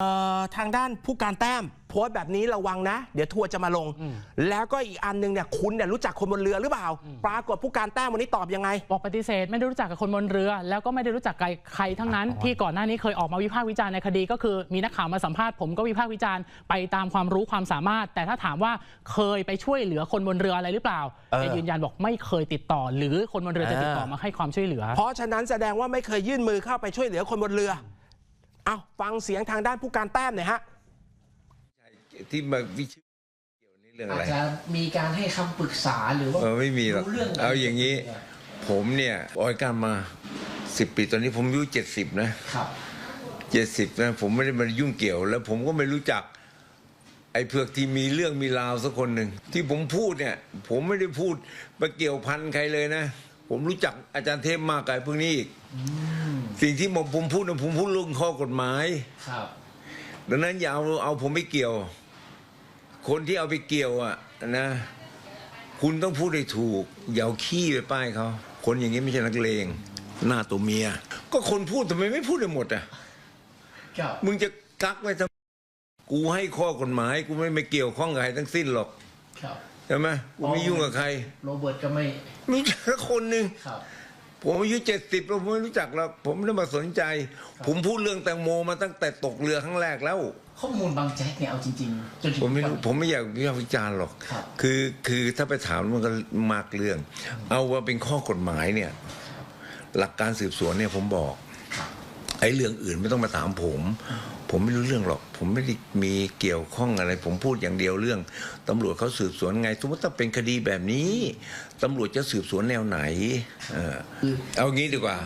เอ่อทางด้านผู้การแต้มโพสต์แบบนี้ระวังนะ เดี๋ยวทัวร์จะมาลง แล้วก็อีกอันหนึงเนี่ยคุณเนี่ยรู้จักคนบนเรือหรือเปล่า ปรากฏผู้การแต้มวันนี้ตอบยังไง บอกปฏิเสธไม่ได้รู้จักกับคนบนเรือ แล้วก็ไม่ได้รู้จักกับใครทั้งนั้น ที่ก่อนหน้านี้เคยออกมาวิพากษ์วิจารณ์ในคดี ก็คือมีนักข่าวมาสัมภาษณ์ผมก็วิพากษ์วิจารณ์ไปตามความรู้ความสามารถ แต่ถ้าถามว่าเคยไปช่วยเหลือคนบนเรืออะไรหรือเปล่าเออแกยืนยันบอกไม่เคยติดต่อ หรือคนบนเรือจะติดต่อเออมาให้ความช่วยเหลือ เพราะฉะนั้นแสดงว่าไม่เคยยื่นมือเข้าไปช่วยเหลือคนบนเรือ เอาฟังเสียงทางด้านผู้การแต้มหน่อยฮะที่มาวิชื่อเกี่ยวนี่เรื่องอาอะไรจจะมีการให้คำปรึกษาหรือว่า เออไม่มีหรอกรู้เรื่องเอาอย่างนี้ผมเนี่ยออยการมาสิบปีตอนนี้ผมอายุเจ็ดสิบนะ ครับ เจ็ดสิบนะผมไม่ได้มายุ่งเกี่ยว แล้วผมก็ไม่รู้จัก ไอ้เผือกที่มีเรื่องมีราวสักคนหนึ่งที่ผมพูดเนี่ย ผมไม่ได้พูดไปเกี่ยวพันใครเลยนะ ผมรู้จักอาจารย์เทพมากกว่าไอ้พวกนี้อีก สิ่งที่ผมผมพูดนะผมพูดเรื่องข้อกฎหมาย ครับ ดังนั้นอย่าเอาเอาผมไปเกี่ยว คนที่เอาไปเกี่ยวอะนะ คุณต้องพูดให้ถูก อย่าเอาขี้ไปป้ายเขา คนอย่างนี้ไม่ใช่นักเลง หน้าตัวเมีย ก็คนพูดทำไมไม่พูดให้หมดอะ ครับ มึงจะกักไว้ทำไมกูให้ข้อกฎหมาย กูไม่ไปเกี่ยวข้องกับใครทั้งสิ้นหรอกครับ ใช่ไหมกูไม่ยุ่งกับใคร โรเบิร์ตก็ไม่ไม่รู้จักสักคนหนึ่งครับ ผมอายุเจ็ดสิบแล้วผมไม่รู้จักแล้วผมไม่ได้มาสนใจ ผมพูดเรื่องแตงโมมาตั้งแต่ตกเรือครั้งแรกแล้ว ข้อมูลบางแจ็คเนี่ยเอาจริงๆจนถึงผมไม่รู้วันผมไม่อยากวิพากษ์วิจารณ์หรอก ครับ คือคือถ้าไปถามมันก็มากเรื่อง เอาว่าเป็นข้อกฎหมายเนี่ย หลักการสืบสวนเนี่ยผมบอก ไอ้เรื่องอื่นไม่ต้องมาถามผม ผมไม่รู้เรื่องหรอก ผมไม่ได้มีเกี่ยวข้องอะไร ผมพูดอย่างเดียวเรื่องตำรวจเขาสืบสวนไง สมมติถ้าเป็นคดีแบบนี้ตำรวจจะสืบสวนแนวไหน เออเอางี้ดีกว่า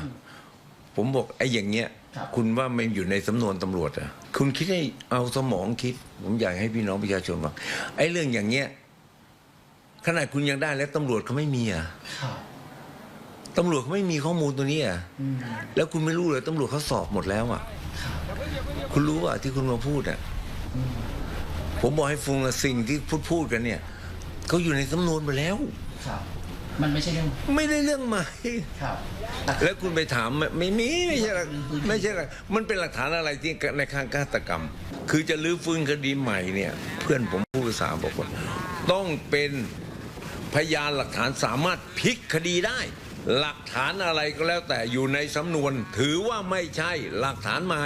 ผมบอกไอ้อย่างเงี้ยครับคุณว่ามันอยู่ในสำนวนตำรวจอะคุณคิดให้เอาสมองคิด ผมอยากให้พี่น้องประชาชนว่าไอ้เรื่องอย่างเงี้ยขนาดคุณยังได้แล้วตำรวจเขาไม่มีอะครับ ตำรวจเขาไม่มีข้อมูลตัวนี้อะอืมแล้วคุณไม่รู้เลยตำรวจเขาสอบหมดแล้วอะคุณรู้ว่าที่คุณมาพูดอะผมบอกให้ฟุงอะสิ่งที่พูดพูดกันเนี่ยเขาอยู่ในสำนวนไปแล้วครับมันไม่ใช่เรื่องไม่ได้เรื่องใหม่ครับ แล้วคุณไปถามไม่ไม่มีไม่ใช่หลักไม่ใช่หลักมันเป็นหลักฐานอะไรที่ในข้างฆาตกรรม คือจะลื้อฟื้นคดีใหม่เนี่ย เพื่อนผมผู้ภาษาบอกว่าต้องเป็นพยานหลักฐานสามารถพลิกคดีได้ หลักฐานอะไรก็แล้วแต่อยู่ในสำนวนถือว่าไม่ใช่หลักฐานใหม่